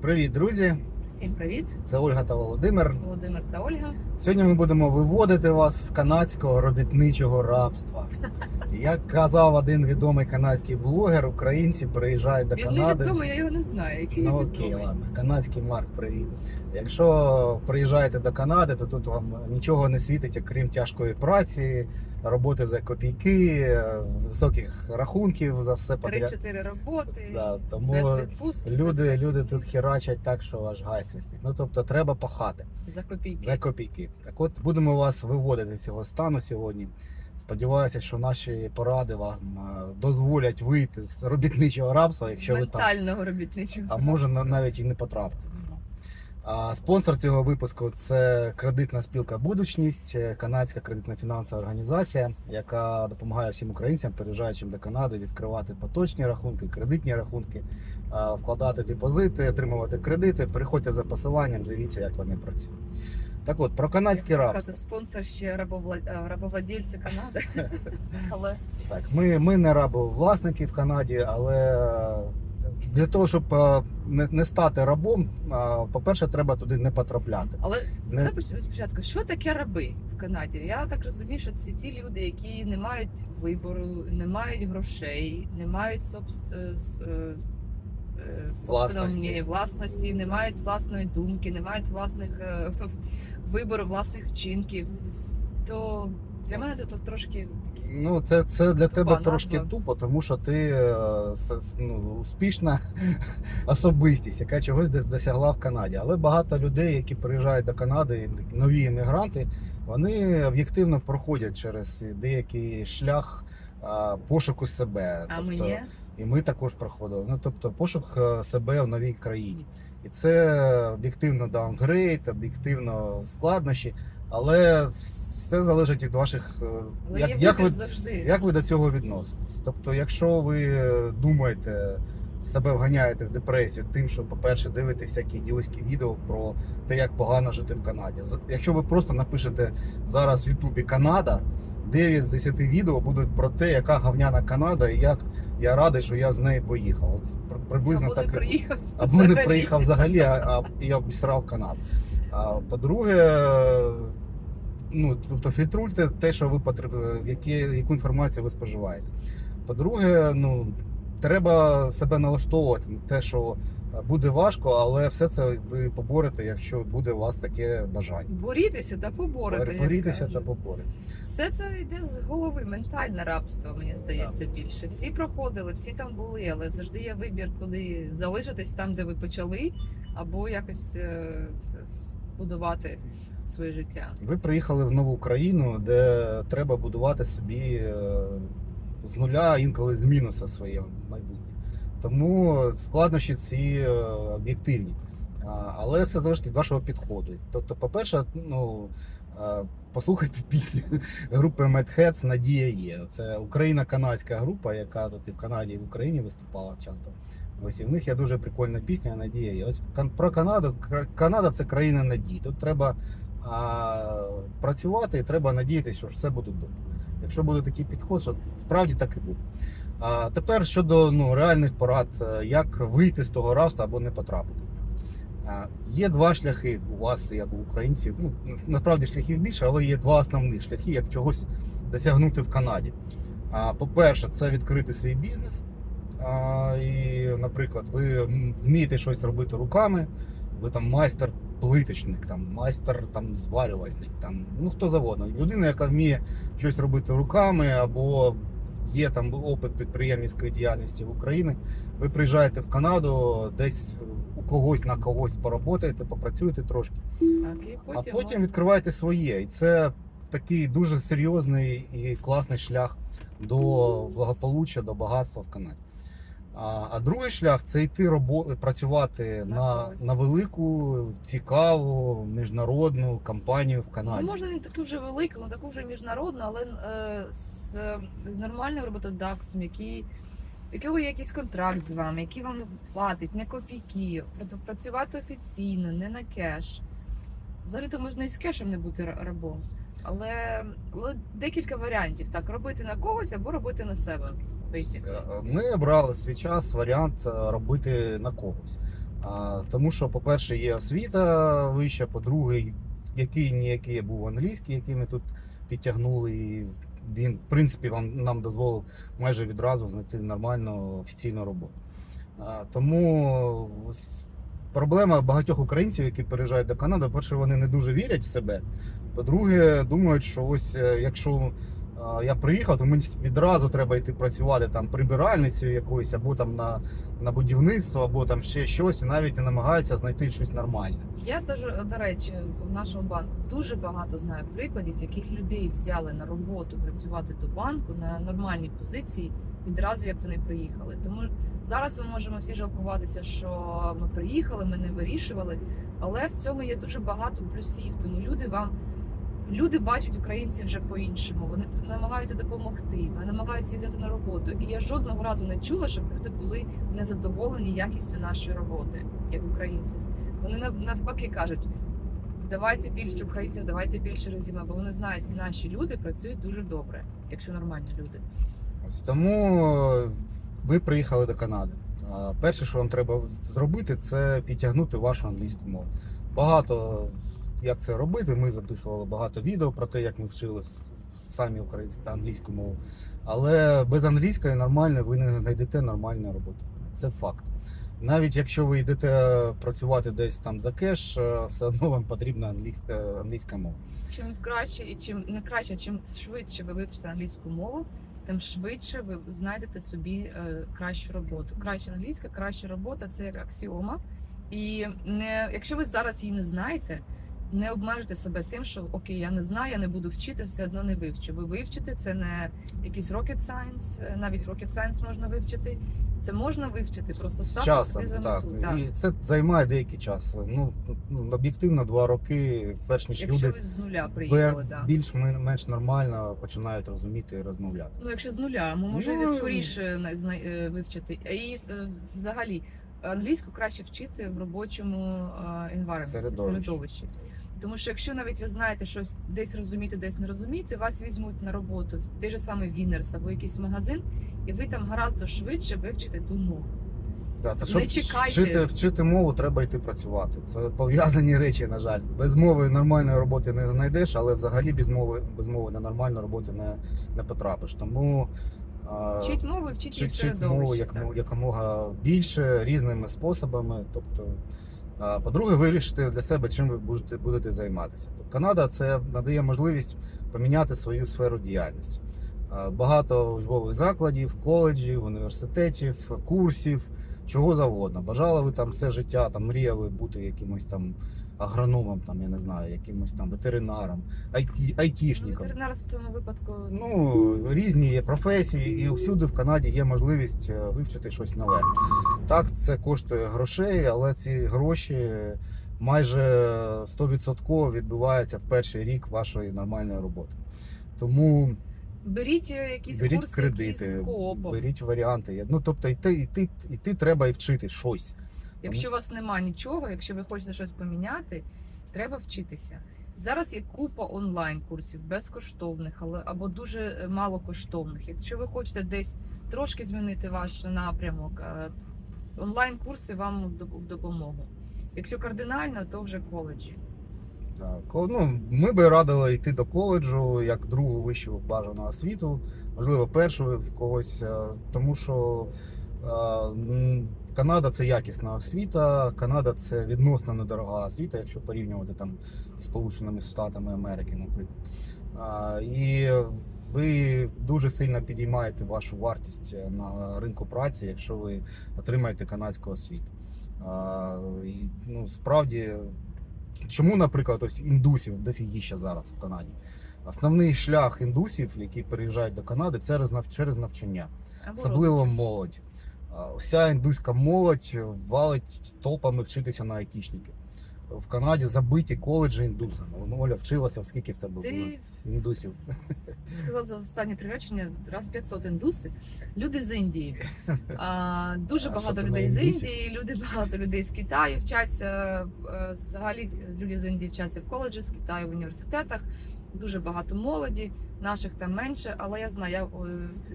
Привіт, друзі! Всім привіт, Це Ольга та Володимир. Володимир та Ольга. Сьогодні ми будемо виводити вас з канадського робітничого рабства. Як казав один відомий канадський блогер, українці приїжджають до Він Канади. невідомий, я його не знаю. Який Ну окей, ладно. Канадський Марк, привіт. Якщо приїжджаєте до Канади, то тут вам нічого не світить, окрім тяжкої праці, роботи за копійки, високих рахунків за все подряд. Три-чотири роботи, Да, тому без відпустки. люди, без люди тут херачать так, що аж гай свистить. Ну тобто треба пахати. за копійки. За копійки. Так от будемо вас виводити з цього стану сьогодні. Сподіваюся, що наші поради вам е, дозволять вийти з робітничого рабства, якщо ви там, ментального робітничого. а може навіть і не потрапити. А спонсор цього випуску це кредитна спілка Будучність, е, канадська кредитна фінансова організація, яка допомагає всім українцям, переїжджаючим до Канади, відкривати поточні рахунки, кредитні рахунки, вкладати депозити, отримувати кредити. Переходьте за посиланням, дивіться, як вони працюють. Так от, про рабство. сказати, спонсор ще рабовла... е, Канади. Але Так, ми, ми не рабовласники в Канаді, але для того, щоб е, не, не стати рабом, е, по-перше, треба туди не потрапляти. але Не, давай почнемо спочатку. Що таке раби в Канаді? Я так розумію, що це ті люди, які не мають вибору, не мають грошей, не мають собс- е, с- е, е, собственного Власності. власності, не мають власної думки, не мають власних е, вибору, власних вчинків. То для мене це то трошки Ну, це, це для тебе назва. трошки тупо, тому що ти е, ну, успішна особистість, яка чогось десь досягла в Канаді. Але багато людей, які приїжджають до Канади, нові іммігранти, вони об'єктивно проходять через деякий шлях пошуку себе. а Тобто, мені І ми також проходили. Ну, тобто пошук е, себе в новій країні. І це об'єктивно даунгрейд, об'єктивно складнощі, але все залежить від ваших. е, але Як, як, ви, завжди. як ви до цього відноситесь? Тобто, якщо ви е, думаєте, себе вганяєте в депресію тим, що, по-перше, дивитесь всякі ідіотські відео про те, як погано жити в Канаді. Якщо ви просто напишете зараз в Ютубі Канада, 9 з 10 відео будуть про те, яка говняна Канада, і як я радий, що я з неї поїхав. От приблизно Або не так. і- приїхав. або не приїхав взагалі, а, а і обісрав Канаду. А по-друге, ну тобто фільтруйте те, що ви потребуєте, які, яку інформацію ви споживаєте. По-друге, ну треба себе налаштовувати на те, що буде важко, але все це ви поборете, якщо буде у вас таке бажання. Борітеся та поборете. як Борітеся та поборете. Все це йде з голови, ментальне рабство, мені здається, більше. Всі проходили, всі там були, але завжди є вибір, куди залишитись там, де ви почали, або якось е, будувати своє життя. Ви приїхали в нову країну, де треба будувати собі е, з нуля, інколи з мінуса своє майбутнє. Тому складнощі ці е, об'єктивні. Але все залежить від вашого підходу. Тобто, по-перше, ну, е, послухайте пісню групи Medheads Надія є. Це Україна-канадська група, яка тут і в Канаді, і в Україні виступала часто. Ось і в них є дуже прикольна пісня Надія є. Ось про Канаду. Канада це країна надії. Тут треба а, працювати і треба надіятися, що все буде добре. Якщо буде такий підход, що справді так і буде. А тепер щодо ну, реальних порад, е, як вийти з того рабства або не потрапити. Є два шляхи у вас, як у українців. Ну, насправді шляхів більше, але є два основних шляхи, як чогось досягнути в Канаді. По-перше, це відкрити свій бізнес. І, наприклад, ви вмієте щось робити руками, ви там майстер плиточник, там майстер там зварювальник, там ну хто завгодно. Людина, яка вміє щось робити руками, або є там опит підприємницької діяльності в Україні. Ви приїжджаєте в Канаду, десь у когось на когось поработаєте, попрацюєте трошки, Так, і потім, а потім відкриваєте своє. І це такий дуже серйозний і класний шлях до благополуччя, до багатства в Канаді. А, а другий шлях це йти робо- працювати На на, на велику, цікаву міжнародну компанію в Канаді. Ну, можна не таку вже велику, не таку вже міжнародну, але е, з нормальним роботодавцем, який, якого є якийсь контракт з вами, який вам платить не копійки, працювати офіційно, не на кеш. Взагалі то можна і з кешем не бути ра- рабом. Але, але декілька варіантів. Так, робити на когось або робити на себе. Basically. Ми обрали свій час варіант е, робити на когось. А, тому що, по-перше, є освіта вища, по-друге, який ніякий був англійський, який ми тут підтягнули. І він, в принципі, вам, нам дозволив майже відразу знайти нормальну офіційну роботу. А, тому проблема багатьох українців, які переїжджають до Канади, перше, вони не дуже вірять в себе. По-друге, думають, що ось е, якщо я приїхав, то мені відразу треба йти працювати там прибиральницею якоюсь, або там на, на будівництво, або там ще щось, і навіть не намагаються знайти щось нормальне. Я дуже, до речі, в нашому банку дуже багато знаю прикладів, яких людей взяли на роботу працювати до банку на нормальній позиції відразу, як вони приїхали. Тому зараз ми можемо всі жалкуватися, що ми приїхали, ми не вирішували, але в цьому є дуже багато плюсів. Тому люди вам. Люди бачать українців вже по-іншому. Вони намагаються допомогти, вони намагаються взяти на роботу. І я жодного разу не чула, щоб люди були незадоволені якістю нашої роботи, як українців. Вони нав- навпаки кажуть: давайте більше українців, давайте більше резюме, бо вони знають, наші люди працюють дуже добре, якщо нормальні люди. Ось тому е, ви приїхали до Канади. Перше, що вам треба зробити, це підтягнути вашу англійську мову. Багато як це робити. Ми записували багато відео про те, як ми вчили самі українську та англійську мову. Але без англійської нормально ви не знайдете нормальної роботи. Це факт. Навіть якщо ви йдете працювати десь там за кеш, е, все одно вам потрібна англійська, англійська мова. Чим краще і чим не краще, чим швидше ви вивчите англійську мову, тим швидше ви знайдете собі е, кращу роботу. Краща англійська, краща робота це як аксіома. І не якщо ви зараз її не знаєте, не обмежуйте себе тим, що окей, я не знаю, я не буду вчити, все одно не вивчу. Ви вивчите, це не якийсь rocket science, е, навіть rocket science можна вивчити. Це можна вивчити, просто ставте часом, собі за так. мету. Так. І це займає деякий час. Ну, ну, об'єктивно, два роки, перш ніж Якщо люди ви з нуля приїхали, так. більш-менш нормально починають розуміти і розмовляти. Ну, якщо з нуля, ми може Ну, скоріше е, вивчити. І е, взагалі англійську краще вчити в робочому Середовищі. середовищі. Тому що якщо навіть ви знаєте щось десь розумієте, десь не розумієте, вас візьмуть на роботу в той же самий Вінерс або якийсь магазин, і ви там гораздо швидше вивчите ту мову. Да, та Не щоб чекайте. вчити, вчити мову, треба йти працювати. Це пов'язані речі, на жаль. Без мови нормальної роботи не знайдеш, але взагалі без мови, без мови на нормальну роботу не, не потрапиш. Тому а, Вчіть мови, вчіть її в вчить, вчить мову як, якомога більше різними способами. Тобто, по-друге, вирішити для себе, чим ви будете, будете займатися. Тобто, Канада це надає можливість поміняти свою сферу діяльності. Багато учбових закладів, коледжів, університетів, курсів, чого завгодно. Бажали ви там все життя, там мріяли бути якимось там агрономом, там я не знаю, якимось там ветеринаром, айті, айтішником. ветеринар в цьому випадку Ну, різні є професії, і всюди в Канаді є можливість е, вивчити щось нове. Так, це коштує грошей, але ці гроші майже 100% відбуваються в перший рік вашої нормальної роботи. Тому беріть е, якісь беріть курси, кредити, коопом. беріть варіанти. Ну, тобто, йти, йти, йти треба і вчити щось. Якщо у вас нема нічого, якщо ви хочете щось поміняти, треба вчитися. Зараз є купа онлайн курсів безкоштовних, але або дуже е, мало коштовних. Якщо ви хочете десь трошки змінити ваш напрямок, е, онлайн курси вам в допомогу. Якщо кардинально, то вже коледжі. Так, ну, ми би радили йти до коледжу як другу вищу бажану освіту, можливо, першу в когось, е, тому що Канада це якісна освіта, Канада це відносно недорога освіта, якщо порівнювати там з Сполученими Штатами Америки, наприклад. А, І ви дуже сильно підіймаєте вашу вартість е, на ринку праці, якщо ви отримаєте канадську освіту. А, і, ну, справді Чому, наприклад, ось індусів дофігіща зараз в Канаді? Основний шлях індусів, які переїжджають до Канади, це через навчання, особливо молодь. Вся індуська молодь валить толпами вчитися на айтішників. В Канаді забиті коледжі індусами. Вон, Оля вчилася, скільки в тебе було Ти, індусів. ти сказав за останні три речення раз 500 індуси. Люди з Індії. А, дуже А багато це людей на з індусів? Індії, люди багато людей з Китаю вчаться. е, Взагалі люди з Індії вчаться в коледжі, з Китаю в університетах. Дуже багато молоді, наших там менше, але я знаю, я е,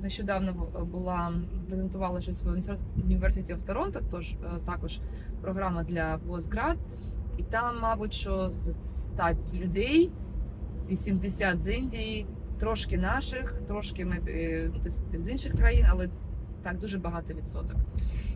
нещодавно була презентувала щось в University of Toronto, тож е, також програма для постград. І там, мабуть, що з 100 людей 80 з Індії, трошки наших, трошки тобто з інших країн, але так дуже багато відсоток.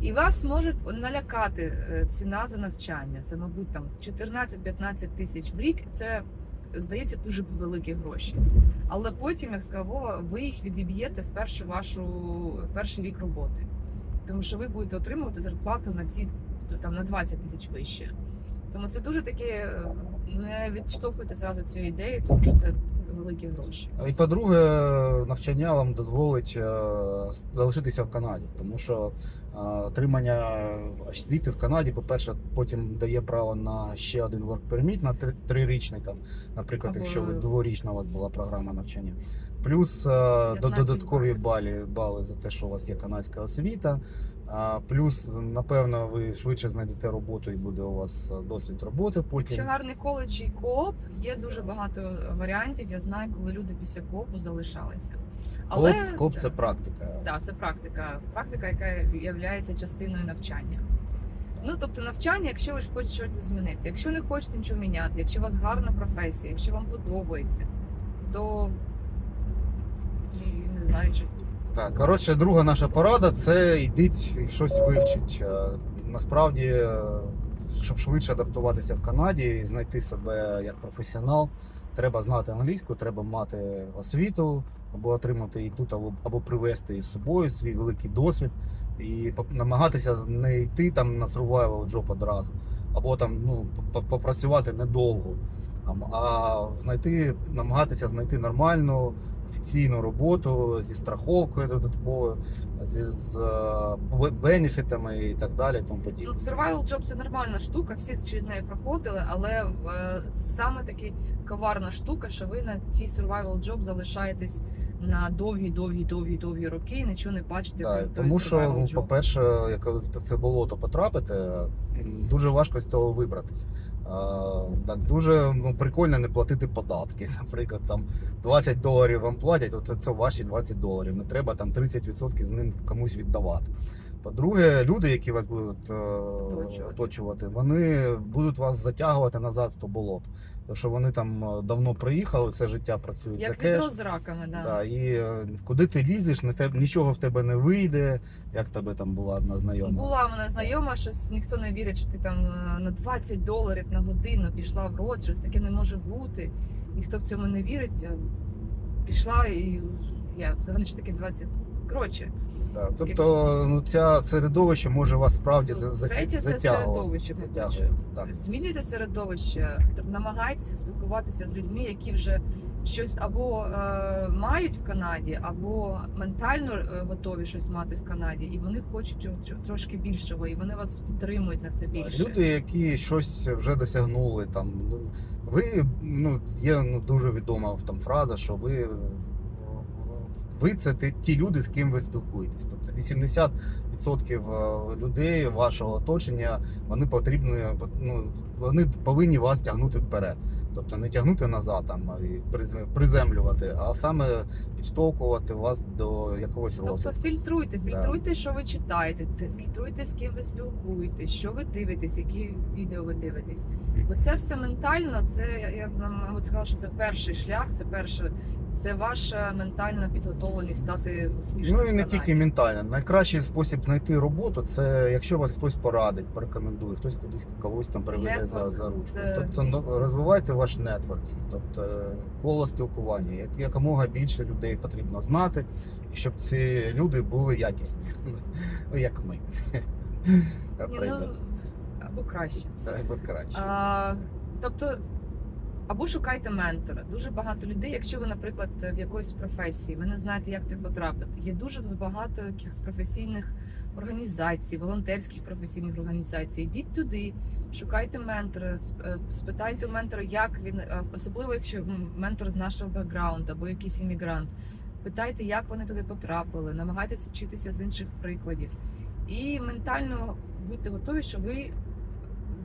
І вас може налякати ціна за навчання. Це, мабуть, там 14-15 тисяч в рік. Це здається дуже великі гроші. Але потім, як сказав Вова, ви їх відіб'єте в першу вашу в перший рік роботи. Тому що ви будете отримувати зарплату на ці там на 20 тисяч вище. Тому це дуже таке е, не відштовхуйте зразу цю ідею, тому що це великі гроші. І по-друге, навчання вам дозволить е, залишитися в Канаді, тому що е, отримання освіти в Канаді, по-перше, потім дає право на ще один work permit на три- трирічний, там, наприклад, Або- якщо ви дворічна у вас була програма навчання. Плюс е, до додаткові бали, бали за те, що у вас є канадська освіта. А, плюс, напевно, ви швидше знайдете роботу і буде у вас е, досвід роботи потім. Якщо гарний коледж і кооп, є дуже багато варіантів. Я знаю, коли люди після коопу залишалися. Коп, коп це практика. Так, це практика. Практика, яка є частиною навчання. Ну, тобто навчання, якщо ви ж хочете щось змінити. Якщо не хочете нічого міняти, якщо у вас гарна професія, якщо вам подобається, то і не знаю, чи Так, коротше, друга наша порада це йдіть і щось вивчіть. Е, Насправді, е, щоб швидше адаптуватися в Канаді і знайти себе як професіонал, треба знати англійську, треба мати освіту, або отримати її тут, або, або привезти із собою свій великий досвід і намагатися не йти там на survival job одразу, або там ну, по- попрацювати недовго, а знайти, намагатися знайти нормальну офіційну роботу зі страховкою додатковою, зі з е, бенефітами і так далі. Тому подібне. survival job це нормальна штука, всі через неї проходили, але е, саме таки коварна штука, що ви на цій survival job залишаєтесь на довгі, довгі, довгі, довгі роки і нічого не бачите. Так, тому що, ну, по-перше, як в це болото потрапити, дуже важко з того вибратися. А, так дуже ну, прикольно не платити податки. Наприклад, там 20 доларів вам платять, от це ваші 20 доларів. Не треба там 30% з ним комусь віддавати. По-друге, люди, які вас будуть е, Оточувати. вони будуть вас затягувати назад в то болото. Тому що вони там е, давно приїхали, все життя працюють за Як кеш. відро з раками, да. Да, і е, куди ти лізеш, не те, нічого в тебе не вийде. Як тебе там була одна знайома? Була мене знайома, щось ніхто не вірить, що ти там на 20 доларів на годину пішла в рот, щось таке не може бути. Ніхто в цьому не вірить. Пішла і я взагалі ж таки 20. Коротше, Да, тобто, ну ця середовище може вас справді за- за- третє це затягувати. середовище. Затягувати, так. Змінюйте середовище, намагайтеся спілкуватися з людьми, які вже щось або е, мають в Канаді, або ментально е, готові щось мати в Канаді, і вони хочуть чого- чого- трошки більшого, і вони вас підтримують на те більше. Люди, які щось вже досягнули, там ну, ви ну є ну дуже відома там фраза, що ви. Ви це ті- люди, з ким ви спілкуєтесь. Тобто 80% людей вашого оточення вони потрібні, ну вони повинні вас тягнути вперед. Тобто не тягнути назад там і приземлювати, а саме підштовхувати вас до якогось Тобто розвитку. фільтруйте, Да. фільтруйте, що ви читаєте, фільтруйте, з ким ви спілкуєтесь, що ви дивитесь, які відео ви дивитесь. Бо це все ментально, це я б сказала, що це перший шлях, це перше, це ваша ментальна підготовленість стати успішним. Ну і не тільки ментально. Найкращий спосіб знайти роботу це якщо вас хтось порадить, порекомендує, хтось кудись когось там приведе за, за ручку. Це- Тобто ну, розвивайте ваш нетворкінг, тобто е, коло спілкування. Якомога більше людей потрібно знати, і щоб ці люди були якісні, ну як ми. Ні, ну, або краще. Так, бо краще. А, тобто, або шукайте ментора. Дуже багато людей, якщо ви, наприклад, в якоїсь професії, ви не знаєте, як туди потрапити. Є дуже тут багато якихось професійних організацій, волонтерських професійних організацій. Йдіть туди, шукайте ментора, е, спитайте ментора, як він, е, особливо якщо ментор з нашого бекграунду або якийсь іммігрант. Питайте, як вони туди потрапили, намагайтеся вчитися з інших прикладів. І ментально будьте готові, що ви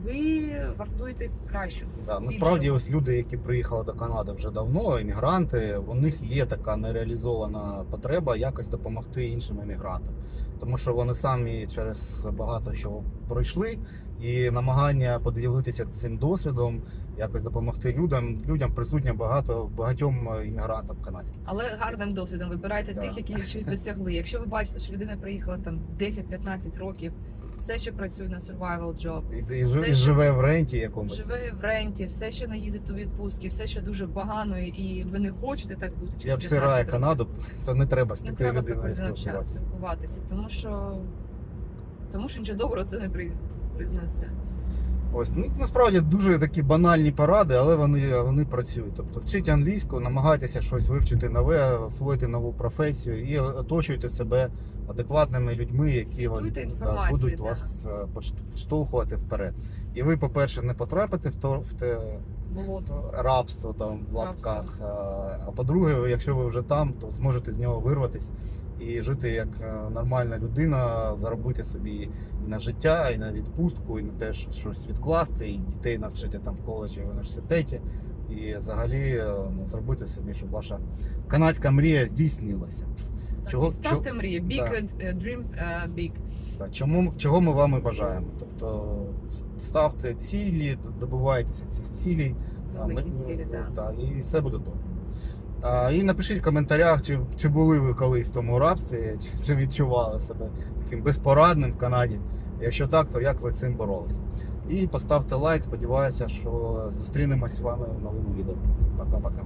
ви вартуєте кращого. Да, насправді, ось люди, які приїхали до Канади вже давно, іммігранти, у них є така нереалізована потреба якось допомогти іншим іммігрантам. Тому що вони самі через багато чого пройшли, і намагання поділитися цим досвідом, якось допомогти людям. Людям присутнє багато багатьом іммігрантам канадським. Але гарним досвідом вибирайте Да. тих, які щось досягли. Якщо ви бачите, що людина приїхала там 10-15 років, все ще працює на survival job, І, і, жи- і живе живе в ренті якомусь. живе в ренті, все ще не їздить у відпустки, все ще дуже погано, і ви не хочете так бути. Чи Я 15 обсираю. Канаду, то не треба з таким такою людиною спілкуватися. тому що тому що нічого доброго це не при- признесе. Ось ну насправді дуже такі банальні поради, але вони, вони працюють. Тобто вчіть англійську, намагайтеся щось вивчити нове, освоїти нову професію і оточуйте себе адекватними людьми, які вас да, будуть да. вас е, підштовхувати вперед. І ви, по-перше, не потрапите в то в те Болото. рабство там в лапках. А, а по-друге, якщо ви вже там, то зможете з нього вирватися і жити як е, нормальна людина, заробити собі і на життя, і на відпустку, і на те, що щось відкласти, і дітей навчити там в коледжі, в університеті. І взагалі е, ну, зробити собі, щоб ваша канадська мрія здійснилася. Чого- ставте чого- мрії. Big Да. е, dream big. Так, Чому, чого ми вам і бажаємо? Тобто ставте цілі, добивайтеся цих цілей. Великі цілі, так. так, і все буде добре. А, і напишіть в коментарях, чи, чи були ви колись в тому рабстві, чи, чи відчували себе таким безпорадним в Канаді. Якщо так, то як ви цим боролись? І поставте лайк, сподіваюся, що зустрінемось з вами в новому відео. Пока-пока.